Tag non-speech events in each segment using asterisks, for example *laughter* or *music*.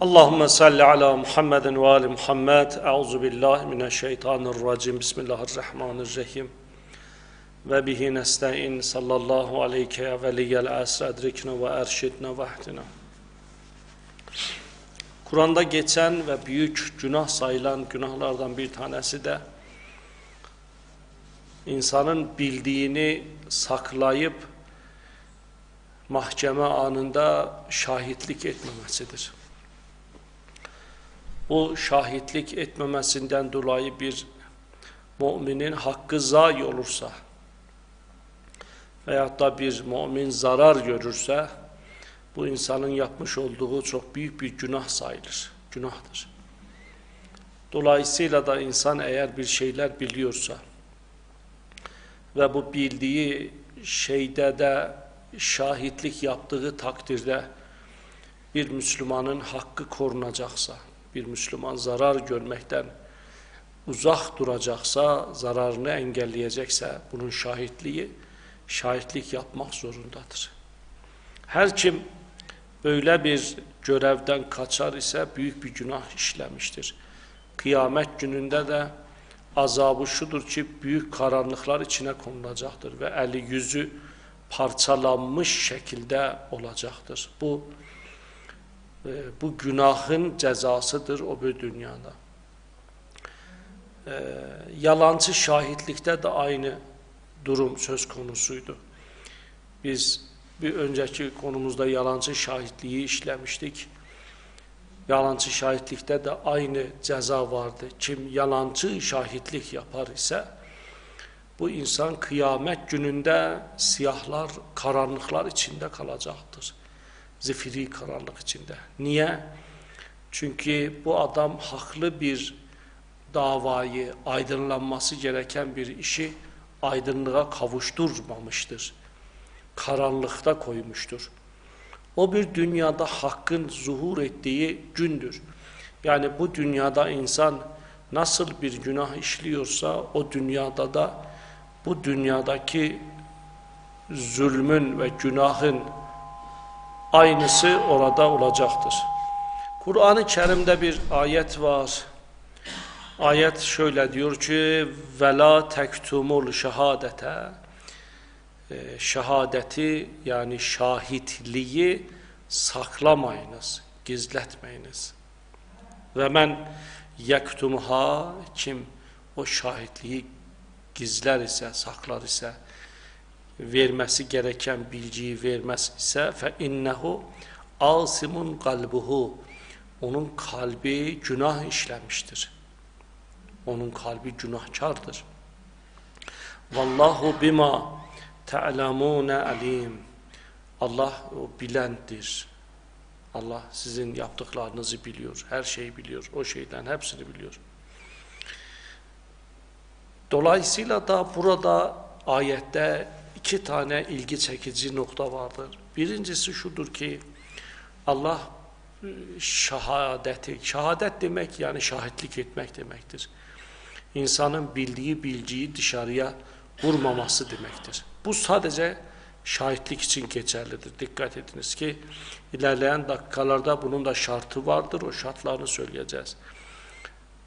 Allahümme salli ala Muhammedin ve ali Muhammed. Euzu billahi mineşşeytanirracim. Bismillahirrahmanirrahim. Ve bihi nesta'in sallallahu aleyke ya veliyyel asr edrikne ve erşidne ve. Kur'an'da geçen ve büyük günah sayılan günahlardan bir tanesi de insanın bildiğini saklayıp mahkeme anında şahitlik etmemesidir. Bu şahitlik etmemesinden dolayı bir müminin hakkı zayi olursa veyahut da bir mümin zarar görürse bu insanın yapmış olduğu çok büyük bir günah sayılır. Günahtır. Dolayısıyla da insan eğer bir şeyler biliyorsa ve bu bildiği şeyde de şahitlik yaptığı takdirde bir Müslümanın hakkı korunacaksa, bir müsəlman zarar görməkdən uzaq duracaqsa, zararını əngəlləyəcəksə, bunun şahidliyi şahidlik yapmaq zorundadır. Hər kim belə bir görevdən qaçar isə böyük bir günah işləmişdir. Qiyamət günündə də azabı şudur ki, böyük qaranlıqlar içinə konulacaqdır və əli yüzü parçalanmış şəkildə olacaqdır. Bu, bu günahın cezasıdır o bir dünyada. E, yalancı şahitlikte de aynı durum söz konusuydu. Biz bir önceki konumuzda yalancı şahitliği işlemiştik. Yalancı şahitlikte de aynı ceza vardı. Kim yalancı şahitlik yapar ise bu insan kıyamet gününde siyahlar, karanlıklar içinde kalacaktır. Zifiri karanlık içinde. Niye? Çünkü bu adam haklı bir davayı, aydınlanması gereken bir işi aydınlığa kavuşturmamıştır. Karanlıkta koymuştur. O bir dünyada hakkın zuhur ettiği gündür. Yani bu dünyada insan nasıl bir günah işliyorsa o dünyada da bu dünyadaki zulmün ve günahın aynısı orada olacaktır. Kur'an-ı Kerim'de bir ayet var. Ayet şöyle diyor ki vela tektumul şehadete şehadeti yani şahitliği saklamayınız, gizletmeyiniz. Ve men yektumha kim o şahitliği gizler ise, saklar ise, vermesi gereken bilgiyi vermez ise fe innehu asimun kalbuhu onun kalbi günah işlemiştir. Onun kalbi günahkardır. Vallahu bima ta'lamune alim. Allah o bilendir. Allah sizin yaptıklarınızı biliyor. Her şeyi biliyor. O şeyden hepsini biliyor. Dolayısıyla da burada ayette iki tane ilgi çekici nokta vardır. Birincisi şudur ki Allah e, şehadeti, şehadet demek yani şahitlik etmek demektir. İnsanın bildiği bilgiyi dışarıya vurmaması demektir. Bu sadece şahitlik için geçerlidir. Dikkat ediniz ki ilerleyen dakikalarda bunun da şartı vardır. O şartlarını söyleyeceğiz.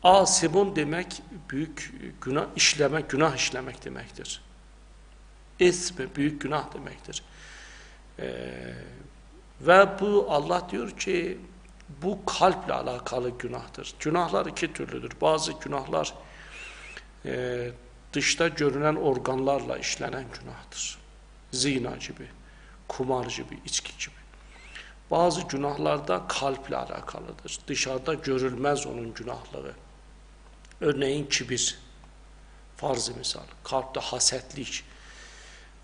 Asimun demek büyük günah işlemek, günah işlemek demektir. İsmi büyük günah demektir. Ee, ve bu Allah diyor ki bu kalple alakalı günahtır. Günahlar iki türlüdür. Bazı günahlar e, dışta görünen organlarla işlenen günahtır. Zina gibi, kumar gibi, içki gibi. Bazı günahlar da kalple alakalıdır. Dışarıda görülmez onun günahları. Örneğin kibir, farz misal, kalpte hasetlik,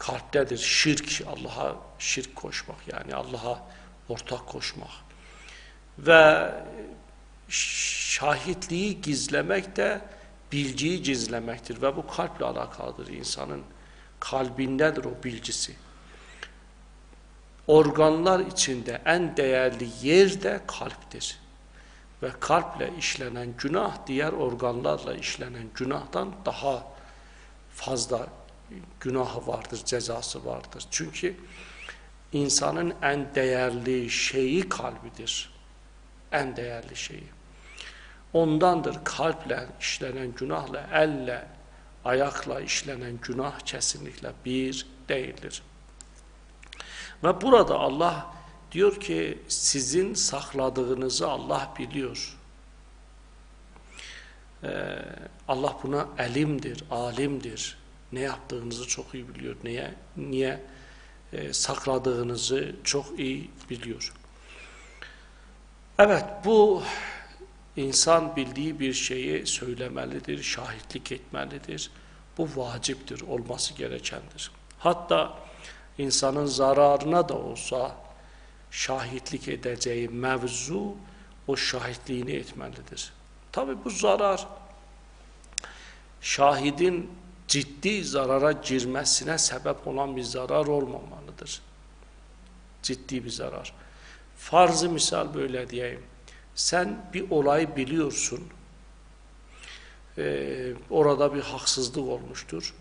kalptedir şirk, Allah'a şirk koşmak yani Allah'a ortak koşmak. Ve şahitliği gizlemek de bilgiyi gizlemektir ve bu kalple alakalıdır insanın kalbindedir o bilgisi. Organlar içinde en değerli yer de kalptir. Ve kalple işlenen günah diğer organlarla işlenen günahtan daha fazla günahı vardır, cezası vardır. Çünkü insanın en değerli şeyi kalbidir. en değerli şeyi. Ondandır kalple işlenen günahla, elle, ayakla işlenen günah kesinlikle bir değildir. Ve burada Allah diyor ki sizin sakladığınızı Allah biliyor. Ee, Allah buna elimdir, alimdir. Ne yaptığınızı çok iyi biliyor. Niye? Niye e, sakladığınızı çok iyi biliyor. Evet bu insan bildiği bir şeyi söylemelidir, şahitlik etmelidir. Bu vaciptir, olması gerekendir. Hatta insanın zararına da olsa şahitlik edeceği mevzu o şahitliğini etmelidir. Tabi bu zarar şahidin ciddi zarara girməsinə səbəb olan bir zarar olmamalıdır. Ciddi bir zarar. Farzı misal belə deyəyim. Sən bir olayı biliyorsun. E, orada bir haqsızlıq olmuşdur.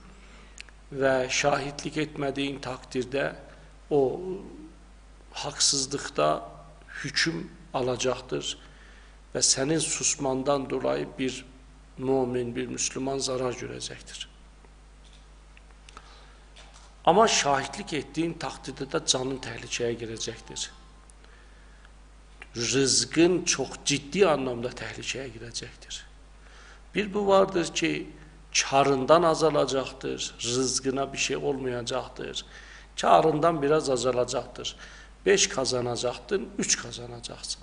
Və şahidlik etmədiyin takdirdə o haqsızlıqda hüküm alacaqdır və sənin susmandan dolayı bir mümin, bir müsəlman zarar görəcəkdir. Amma şahidlik etdiyin takdirdə də canın təhlükəyə girəcəkdir. Rızqın çox ciddi anlamda təhlükəyə girəcəkdir. Bir bu vardır ki, karından azalacaqdır, rızqına bir şey olmayacaqdır. Karından biraz azalacaqdır. 5 kazanacaqdın, 3 kazanacaqsın.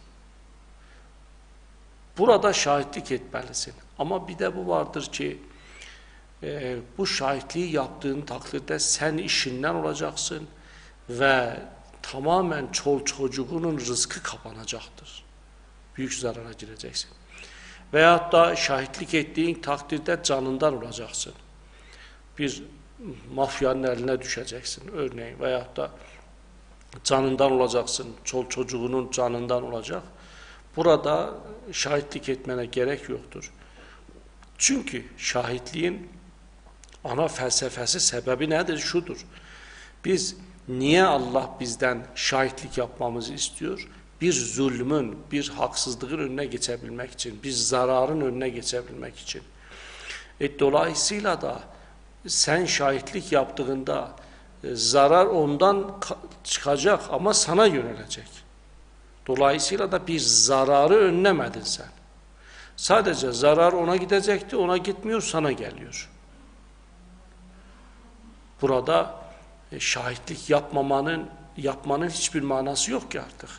Burada şahidlik etməlisin. Amma bir də bu vardır ki, e, bu şahitliği yaptığın takdirde sen işinden olacaksın ve tamamen çol çocuğunun rızkı kapanacaktır. Büyük zarara gireceksin. Veyahut da şahitlik ettiğin takdirde canından olacaksın. Bir mafyanın eline düşeceksin örneğin veyahut da canından olacaksın, çol çocuğunun canından olacak. Burada şahitlik etmene gerek yoktur. Çünkü şahitliğin ana felsefesi sebebi nedir? Şudur. Biz niye Allah bizden şahitlik yapmamızı istiyor? Bir zulmün, bir haksızlığın önüne geçebilmek için, bir zararın önüne geçebilmek için. E, dolayısıyla da sen şahitlik yaptığında e, zarar ondan çıkacak ama sana yönelecek. Dolayısıyla da bir zararı önlemedin sen. Sadece zarar ona gidecekti, ona gitmiyor, sana geliyor. Burada e, şahitlik yapmamanın yapmanın hiçbir manası yok ki artık.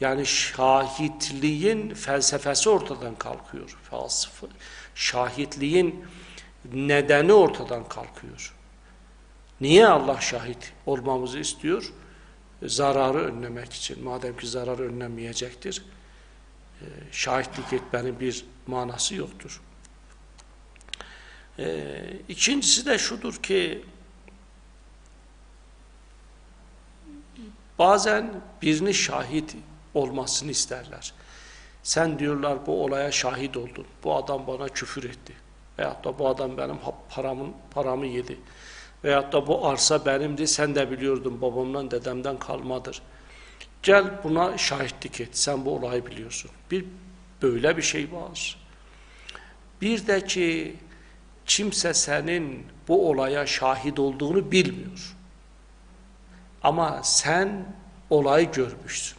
Yani şahitliğin felsefesi ortadan kalkıyor. Falsafı. Şahitliğin nedeni ortadan kalkıyor. Niye Allah şahit olmamızı istiyor? Zararı önlemek için. Madem ki zarar önlenmeyecektir, e, şahitlik etmenin bir manası yoktur. E, ikincisi de şudur ki, bazen birini şahit olmasını isterler. Sen diyorlar bu olaya şahit oldun. Bu adam bana küfür etti. Veyahut da bu adam benim paramın, paramı yedi. Veyahut da bu arsa benimdi sen de biliyordun babamdan dedemden kalmadır. Gel buna şahitlik et sen bu olayı biliyorsun. Bir böyle bir şey var. Bir de ki kimse senin bu olaya şahit olduğunu bilmiyor. Ama sen olayı görmüşsün.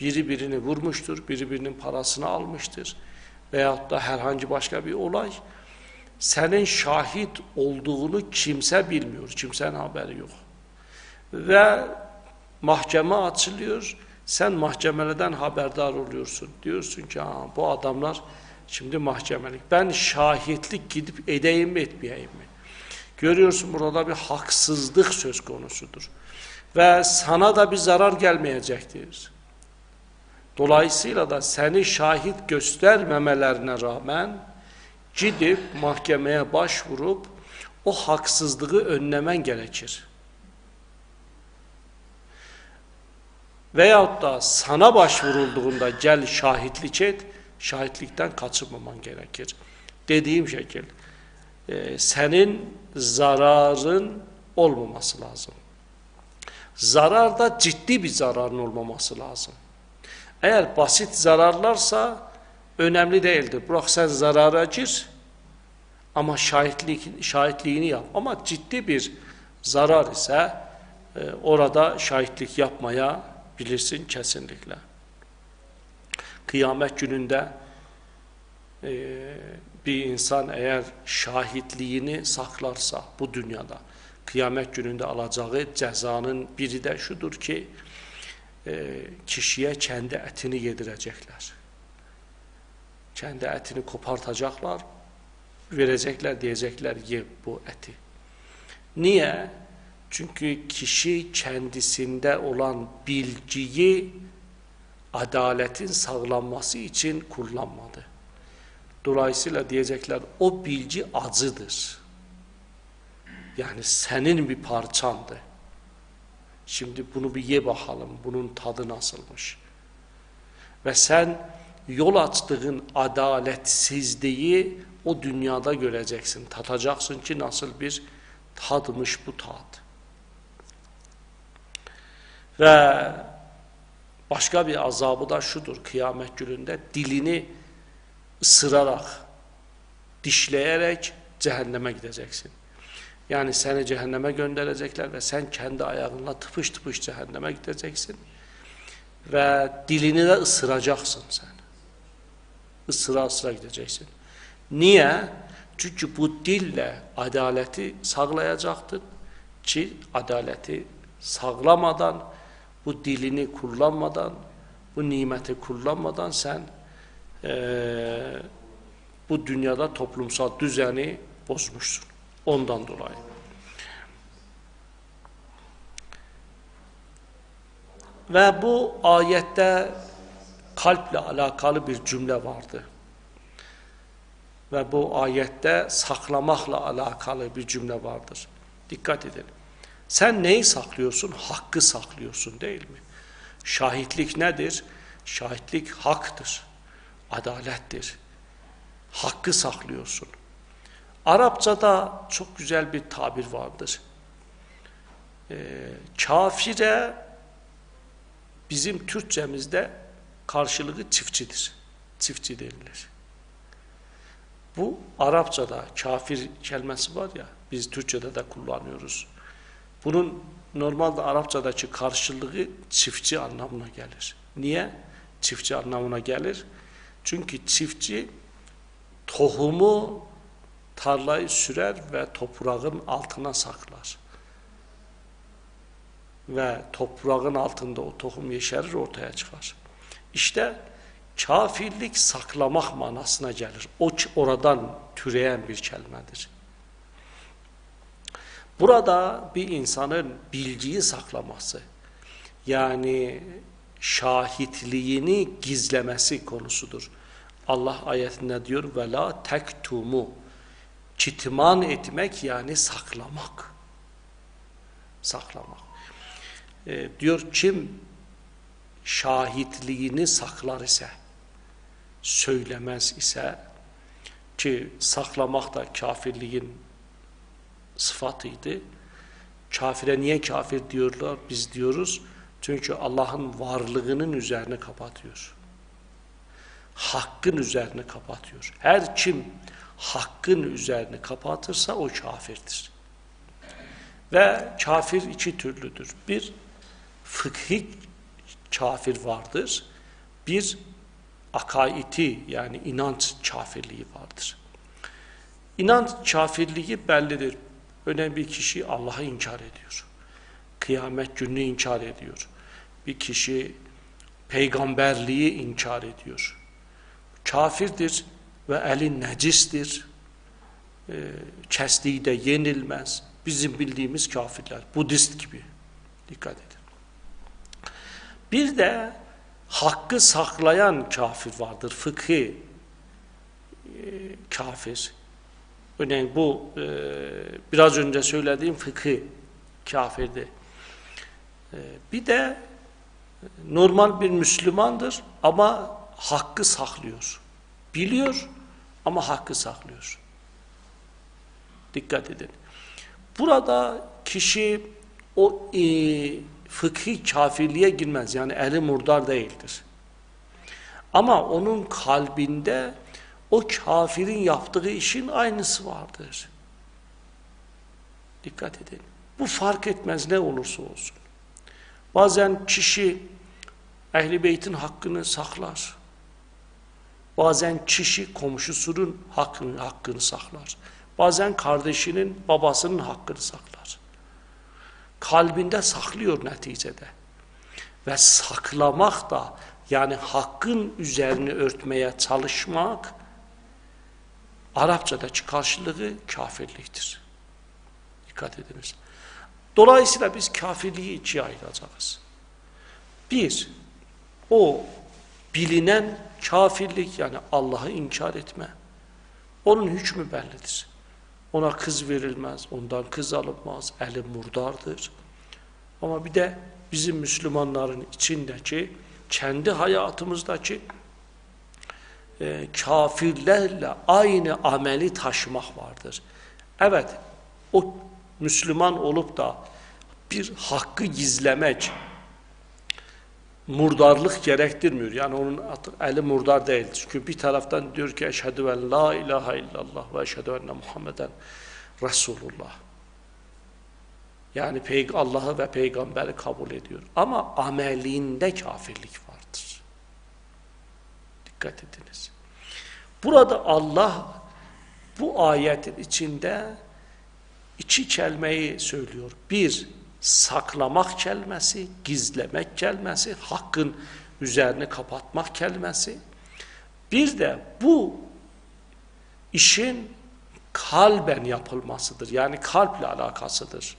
Biri birini vurmuştur, biri birinin parasını almıştır. Veyahut da herhangi başka bir olay senin şahit olduğunu kimse bilmiyor, kimsenin haberi yok. Ve mahkeme açılıyor, sen mahkemelerden haberdar oluyorsun. Diyorsun ki bu adamlar şimdi mahkemelik. Ben şahitlik gidip edeyim mi etmeyeyim mi? Görüyorsun burada bir haksızlık söz konusudur. Ve sana da bir zarar gelmeyecektir. Dolayısıyla da seni şahit göstermemelerine rağmen gidip mahkemeye başvurup o haksızlığı önlemen gerekir. Veyahut da sana başvurulduğunda gel şahitlik et, şahitlikten kaçırmaman gerekir. Dediğim şekil, e, senin zararın olmaması lazım. Zararda ciddi bir zararın olmaması lazım. Eğer basit zararlarsa önemli değildir. Bırak sen zarara gir ama şahitlik, şahitliğini yap. Ama ciddi bir zarar ise e, orada şahitlik yapmaya bilirsin kesinlikle. Qiyamət günündə e, bir insan əgər şahidliyini saxlarsa bu dünyada, qiyamət günündə alacağı cəzanın biri də şudur ki, e, kişiyə kəndi ətini yedirəcəklər. Kəndi ətini kopartacaqlar, verəcəklər, deyəcəklər, ye bu əti. Niyə? Çünki kişi kəndisində olan bilgiyi adaletin sağlanması için kullanmadı. Dolayısıyla diyecekler o bilgi acıdır. Yani senin bir parçandı. Şimdi bunu bir ye bakalım. Bunun tadı nasılmış? Ve sen yol açtığın adaletsizliği o dünyada göreceksin. Tatacaksın ki nasıl bir tadmış bu tat. Ve Başqa bir azabı da şudur, qiyamət günündə dilini ısıraraq, dişləyərək cəhənnəmə gidəcəksin. Yəni səni cəhənnəmə göndərəcəklər və sən kəndi ayağınla tıpış-tıpış cəhənnəmə gidəcəksin və dilini də ısıracaqsın sən. Isıra-ısıra gidəcəksin. Niyə? Çünki bu dillə ədaləti sağlayacaqdın ki, ədaləti sağlamadan bu dilini kullanmadan, bu nimeti kullanmadan sen e, bu dünyada toplumsal düzeni bozmuşsun. Ondan dolayı. Ve bu ayette kalple alakalı bir cümle vardı. Ve bu ayette saklamakla alakalı bir cümle vardır. Dikkat edin. Sen neyi saklıyorsun? Hakkı saklıyorsun değil mi? Şahitlik nedir? Şahitlik haktır. Adalettir. Hakkı saklıyorsun. Arapçada çok güzel bir tabir vardır. Ee, kafire bizim Türkçemizde karşılığı çiftçidir. Çiftçi denilir. Bu Arapçada kafir kelimesi var ya, biz Türkçede de kullanıyoruz. Bunun normalde Arapçadaki karşılığı çiftçi anlamına gelir. Niye? Çiftçi anlamına gelir. Çünkü çiftçi tohumu tarlayı sürer ve toprağın altına saklar. Ve toprağın altında o tohum yeşerir ortaya çıkar. İşte kafirlik saklamak manasına gelir. O oradan türeyen bir kelimedir. Burada bir insanın bilgiyi saklaması, yani şahitliğini gizlemesi konusudur. Allah ayetinde diyor ve la tektumu kitman etmek yani saklamak. Saklamak. E, diyor kim şahitliğini saklar ise söylemez ise ki saklamak da kafirliğin sıfatıydı. Kafire niye kafir diyorlar? Biz diyoruz. Çünkü Allah'ın varlığının üzerine kapatıyor. Hakkın üzerine kapatıyor. Her kim hakkın üzerine kapatırsa o kafirdir. Ve kafir iki türlüdür. Bir, fıkhi kafir vardır. Bir, akaiti yani inanç kafirliği vardır. İnanç kafirliği bellidir. Önemli bir kişi Allah'ı inkar ediyor. Kıyamet gününü inkar ediyor. Bir kişi peygamberliği inkar ediyor. Kafirdir ve eli necistir. E, de yenilmez. Bizim bildiğimiz kafirler. Budist gibi. Dikkat edin. Bir de hakkı saklayan kafir vardır. Fıkhi e, kafir. Örneğin bu e, biraz önce söylediğim fıkhi kafirdi. E, bir de normal bir Müslümandır ama hakkı saklıyor. Biliyor ama hakkı saklıyor. Dikkat edin. Burada kişi o e, fıkhi kafirliğe girmez. Yani eli murdar değildir. Ama onun kalbinde o kafirin yaptığı işin aynısı vardır. Dikkat edin. Bu fark etmez ne olursa olsun. Bazen kişi ehli beytin hakkını saklar. Bazen kişi komşusunun hakkını, hakkını saklar. Bazen kardeşinin, babasının hakkını saklar. Kalbinde saklıyor neticede. Ve saklamak da yani hakkın üzerini örtmeye çalışmak Arapçadaki karşılığı kafirliktir. Dikkat ediniz. Dolayısıyla biz kafirliği ikiye ayıracağız. Bir, o bilinen kafirlik yani Allah'ı inkar etme. Onun hükmü bellidir. Ona kız verilmez, ondan kız alınmaz, eli murdardır. Ama bir de bizim Müslümanların içindeki, kendi hayatımızdaki e, kafirlerle aynı ameli taşımak vardır. Evet, o Müslüman olup da bir hakkı gizlemek, murdarlık gerektirmiyor. Yani onun eli murdar değil. Çünkü bir taraftan diyor ki eşhedü en la ilahe illallah ve eşhedü enne Muhammeden Resulullah. Yani Allah'ı ve peygamberi kabul ediyor. Ama amelinde kafirlik vardır. Dikkat ediniz. Burada Allah bu ayetin içinde iki kelimeyi söylüyor. Bir, saklamak kelimesi, gizlemek kelimesi, hakkın üzerini kapatmak kelimesi. Bir de bu işin kalben yapılmasıdır. Yani kalple alakasıdır.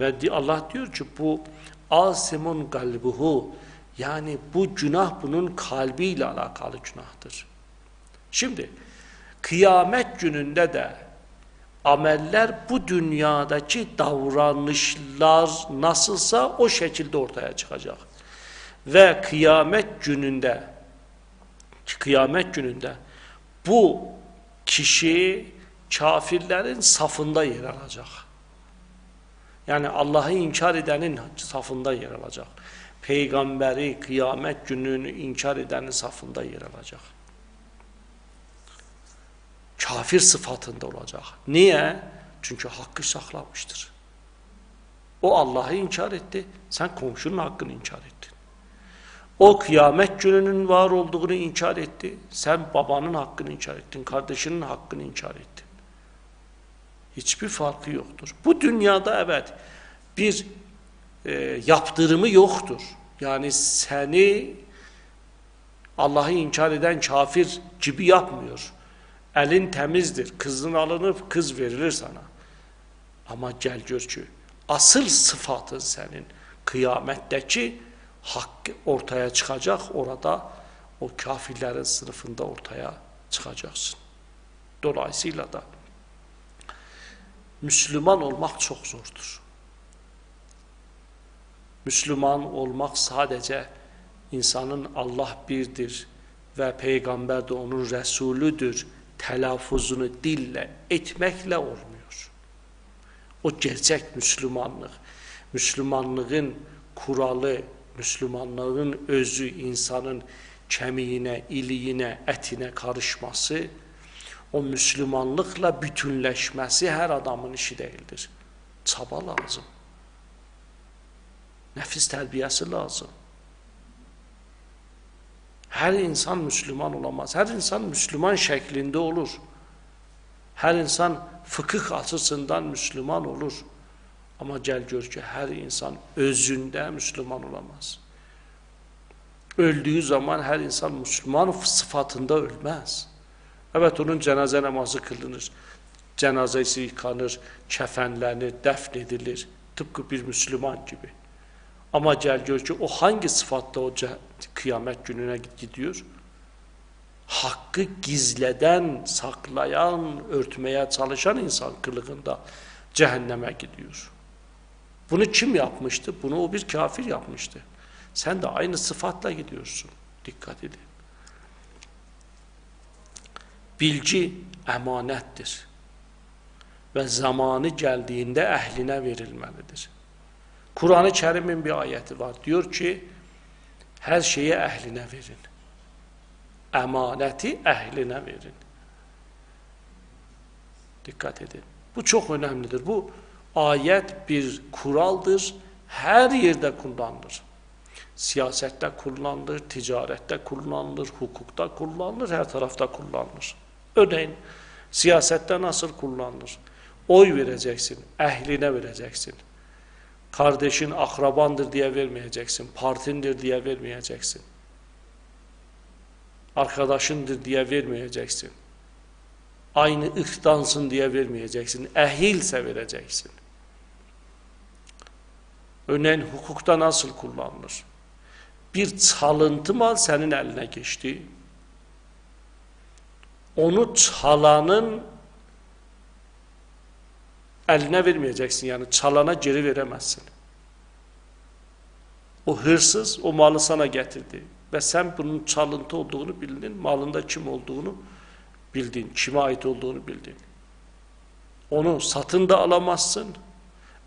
Ve Allah diyor ki bu asimun galbuhu yani bu günah bunun kalbiyle alakalı günahtır. Şimdi kıyamet gününde de ameller bu dünyadaki davranışlar nasılsa o şekilde ortaya çıkacak. Ve kıyamet gününde kıyamet gününde bu kişi kafirlerin safında yer alacak. Yani Allah'ı inkar edenin safında yer alacak. Peygamberi kıyamet gününü inkar edenin safında yer alacak kafir sıfatında olacak. Niye? Çünkü hakkı saklamıştır. O Allah'ı inkar etti, sen komşunun hakkını inkar ettin. O kıyamet gününün var olduğunu inkar etti, sen babanın hakkını inkar ettin, kardeşinin hakkını inkar ettin. Hiçbir farkı yoktur. Bu dünyada evet bir e, yaptırımı yoktur. Yani seni Allah'ı inkar eden kafir gibi yapmıyor. Elin temizdir. Kızın alınır, kız verilir sana. Ama gel gör ki asıl sıfatın senin kıyametteki hak ortaya çıkacak. Orada o kafirlerin sınıfında ortaya çıkacaksın. Dolayısıyla da Müslüman olmak çok zordur. Müslüman olmak sadece insanın Allah birdir ve peygamber de onun Resulüdür telaffuzunu dille etmekle olmuyor. O gerçek Müslümanlık. Müslümanlığın kuralı, Müslümanlığın özü insanın kemiğine, iliğine, etine karışması, o Müslümanlıkla bütünleşmesi her adamın işi değildir. Çaba lazım. Nefis terbiyesi lazım. Her insan Müslüman olamaz. Her insan Müslüman şeklinde olur. Her insan fıkıh açısından Müslüman olur. Ama gel gör ki her insan özünde Müslüman olamaz. Öldüğü zaman her insan Müslüman sıfatında ölmez. Evet onun cenaze namazı kılınır. Cenazesi yıkanır, kefenlenir, defnedilir. Tıpkı bir Müslüman gibi. Ama gel gör ki o hangi sıfatta o kıyamet gününe gidiyor? Hakkı gizleden, saklayan, örtmeye çalışan insan kılığında cehenneme gidiyor. Bunu kim yapmıştı? Bunu o bir kafir yapmıştı. Sen de aynı sıfatla gidiyorsun. Dikkat edin. Bilgi emanettir. Ve zamanı geldiğinde ehline verilmelidir. Kur'an-ı Kerim'in bir ayəti var. Diyor ki, hər şeyi əhlinə verin. Əmanəti əhlinə verin. Dikkat edin. Bu çox önəmlidir. Bu ayət bir kuraldır. Hər yerdə kullanılır. Siyasətdə kullanılır, ticarətdə kullanılır, hukukda kullanılır, hər tarafda kullanılır. Örneğin, siyasətdə nasıl kullanılır? Oy verəcəksin, əhlinə verəcəksin. Kardeşin akrabandır diye vermeyeceksin, partindir diye vermeyeceksin. Arkadaşındır diye vermeyeceksin. Aynı ırktansın diye vermeyeceksin. Ehilse vereceksin. Örneğin hukukta nasıl kullanılır? Bir çalıntı mal senin eline geçti. Onu çalanın eline vermeyeceksin yani çalana geri veremezsin. O hırsız o malı sana getirdi ve sen bunun çalıntı olduğunu bildin, malında kim olduğunu bildin, kime ait olduğunu bildin. Onu satın da alamazsın.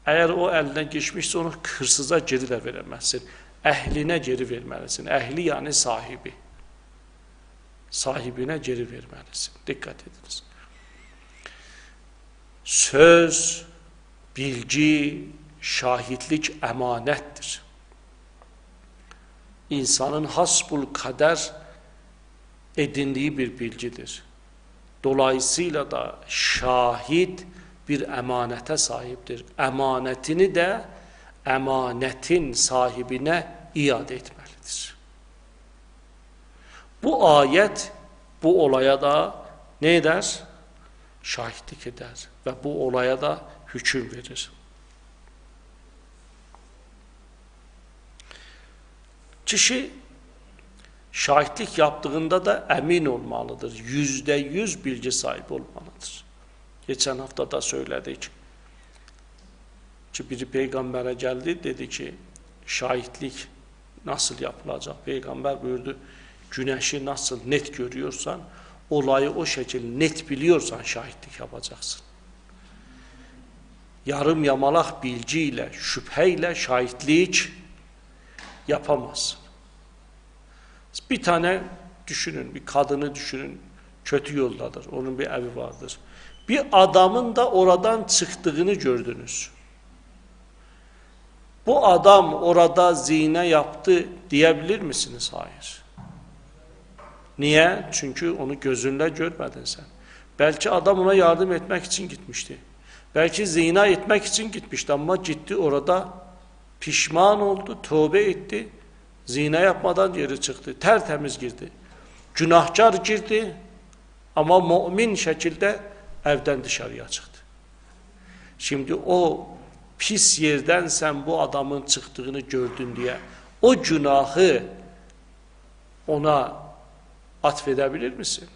Eğer o eline geçmişse onu hırsıza geri de veremezsin. Ehline geri vermelisin. Ehli yani sahibi. Sahibine geri vermelisin. Dikkat ediniz. Söz, bilgi, şahitlik emanettir. İnsanın hasbul kader edindiği bir bilgidir. Dolayısıyla da şahit bir emanete sahiptir. Emanetini de emanetin sahibine iade etmelidir. Bu ayet bu olaya da ne eder? Şahitlik eder ve bu olaya da hüküm verir. Kişi şahitlik yaptığında da emin olmalıdır. Yüzde yüz bilgi sahibi olmalıdır. Geçen hafta da söyledik. Ki biri peygambere geldi dedi ki şahitlik nasıl yapılacak? Peygamber buyurdu güneşi nasıl net görüyorsan olayı o şekilde net biliyorsan şahitlik yapacaksın. Yarım yamalak bilgiyle, şüpheyle şahitlik yapamazsın. Bir tane düşünün, bir kadını düşünün, kötü yoldadır, onun bir evi vardır. Bir adamın da oradan çıktığını gördünüz. Bu adam orada zine yaptı diyebilir misiniz? Hayır. Niyə? Çünki onu gözünlə görmədin sən. Bəlkə adam ona yardım etmək üçün gitmişdi. Bəlkə zina etmək üçün gitmişdi, amma ciddi orada pişman oldu, tövbə etdi, zina yapmadan geri çıxdı, tərtəmiz girdi. Günahkar girdi, amma mümin şəkildə evdən dışarıya çıxdı. Şimdi o pis yerdən sən bu adamın çıxdığını gördün deyə o günahı ona atfedebilir misin?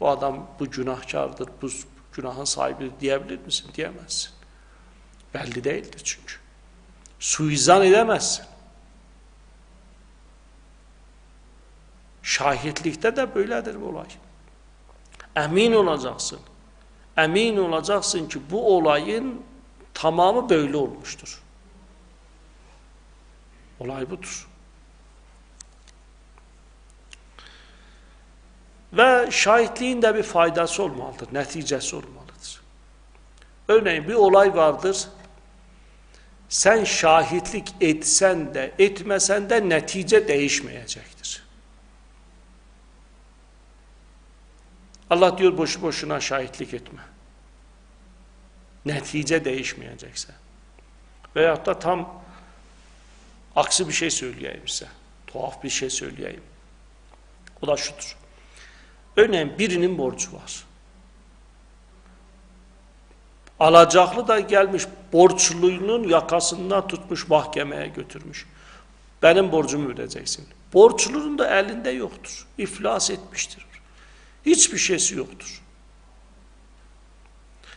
Bu adam bu günahkardır, bu günahın sahibi diyebilir misin? Diyemezsin. Belli değildir çünkü. Suizan edemezsin. Şahitlikte de böyledir bu olay. Emin olacaksın. Emin olacaksın ki bu olayın tamamı böyle olmuştur. Olay budur. Ve şahitliğin de bir faydası olmalıdır, neticesi olmalıdır. Örneğin bir olay vardır, sen şahitlik etsen de etmesen de netice değişmeyecektir. Allah diyor boşu boşuna şahitlik etme. Netice değişmeyecekse. Veyahut da tam aksi bir şey söyleyeyim size. Tuhaf bir şey söyleyeyim. O da şudur. Örneğin birinin borcu var. Alacaklı da gelmiş borçlunun yakasından tutmuş mahkemeye götürmüş. Benim borcumu ödeyeceksin. Borçlunun da elinde yoktur. İflas etmiştir. Hiçbir şeysi yoktur.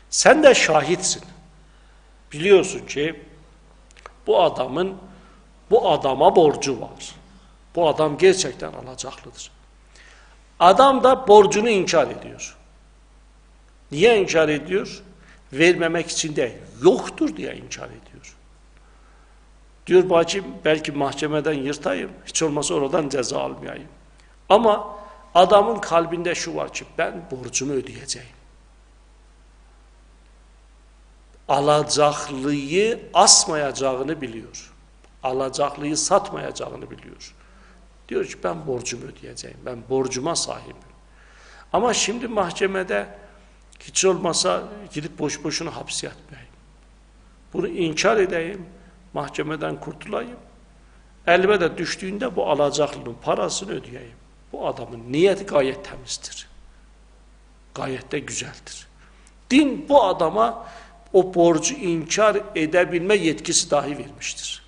Sen de şahitsin. Biliyorsun ki bu adamın bu adama borcu var. Bu adam gerçekten alacaklıdır. Adam da borcunu inkar ediyor. Niye inkar ediyor? Vermemek için değil, yoktur diye inkar ediyor. Diyor bacım belki mahkemeden yırtayım, hiç olmazsa oradan ceza almayayım. Ama adamın kalbinde şu var ki ben borcumu ödeyeceğim. Alacaklıyı asmayacağını biliyor. Alacaklıyı satmayacağını biliyor. Diyor ki ben borcumu ödeyeceğim. Ben borcuma sahibim. Ama şimdi mahkemede hiç olmasa gidip boş boşuna hapse yatmayayım. Bunu inkar edeyim. Mahkemeden kurtulayım. Elime de düştüğünde bu alacaklının parasını ödeyeyim. Bu adamın niyeti gayet temizdir. Gayet de güzeldir. Din bu adama o borcu inkar edebilme yetkisi dahi vermiştir.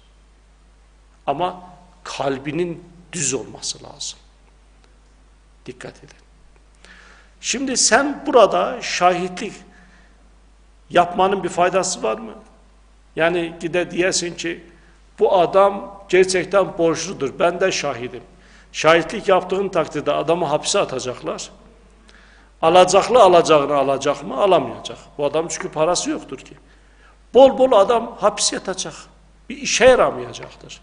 Ama kalbinin düz olması lazım. Dikkat edin. Şimdi sen burada şahitlik yapmanın bir faydası var mı? Yani gide diyesin ki bu adam gerçekten borçludur. Ben de şahidim. Şahitlik yaptığın takdirde adamı hapse atacaklar. Alacaklı alacağını alacak mı? Alamayacak. Bu adam çünkü parası yoktur ki. Bol bol adam hapis yatacak. Bir işe yaramayacaktır.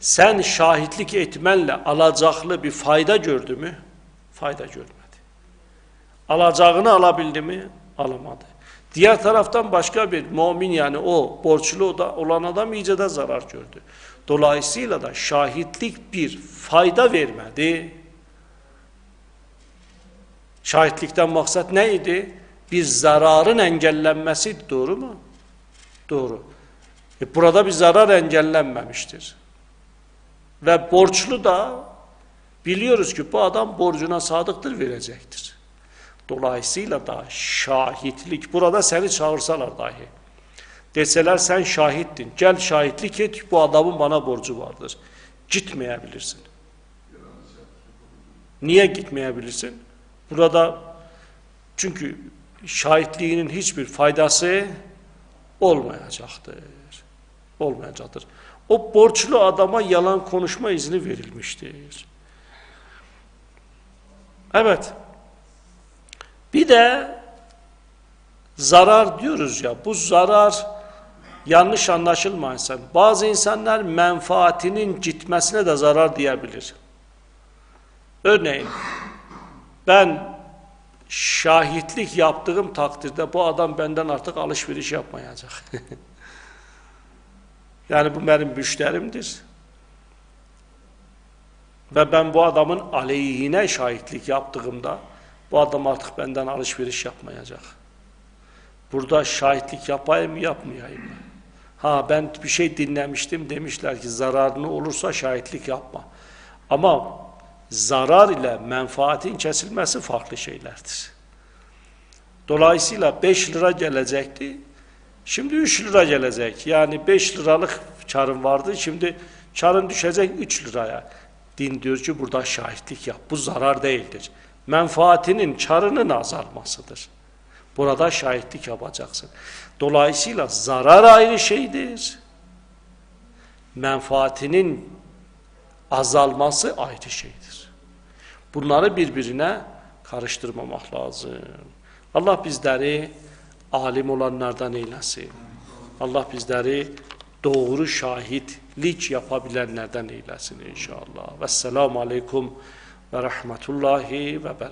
Sen şahitlik etmenle alacaklı bir fayda gördü mü? Fayda görmedi. Alacağını alabildi mi? Alamadı. Diğer taraftan başka bir mümin yani o borçlu da olan adam iyice de zarar gördü. Dolayısıyla da şahitlik bir fayda vermedi. Şahitlikten maksat neydi? Bir zararın engellenmesi doğru mu? Doğru. E burada bir zarar engellenmemiştir. Ve borçlu da biliyoruz ki bu adam borcuna sadıktır verecektir. Dolayısıyla da şahitlik burada seni çağırsalar dahi. Deseler sen şahittin. Gel şahitlik et bu adamın bana borcu vardır. Gitmeyebilirsin. Niye gitmeyebilirsin? Burada çünkü şahitliğinin hiçbir faydası olmayacaktır. Olmayacaktır. O borçlu adama yalan konuşma izni verilmiştir. Evet. Bir de zarar diyoruz ya. Bu zarar yanlış anlaşılmasın. Bazı insanlar menfaatinin gitmesine de zarar diyebilir. Örneğin ben şahitlik yaptığım takdirde bu adam benden artık alışveriş yapmayacak. *laughs* yani bu benim müşterimdir. Ve ben bu adamın aleyhine şahitlik yaptığımda bu adam artık benden alışveriş yapmayacak. Burada şahitlik yapayım mı yapmayayım mı? Ha ben bir şey dinlemiştim demişler ki zararını olursa şahitlik yapma. Ama zarar ile menfaatin kesilmesi farklı şeylerdir. Dolayısıyla 5 lira gelecekti. Şimdi 3 lira gelecek. Yani 5 liralık çarın vardı. Şimdi çarın düşecek 3 liraya. Din diyor ki burada şahitlik yap. Bu zarar değildir. Menfaatinin çarının azalmasıdır. Burada şahitlik yapacaksın. Dolayısıyla zarar ayrı şeydir. Menfaatinin azalması ayrı şeydir. Bunları birbirine karıştırmamak lazım. Allah bizleri alim olanlardan eyləsin. Allah bizləri doğru şahidlik yapa bilənlərdən eyləsin inşallah. Vəssalamu aleykum və rəhmətullahi və bərəkatuhu.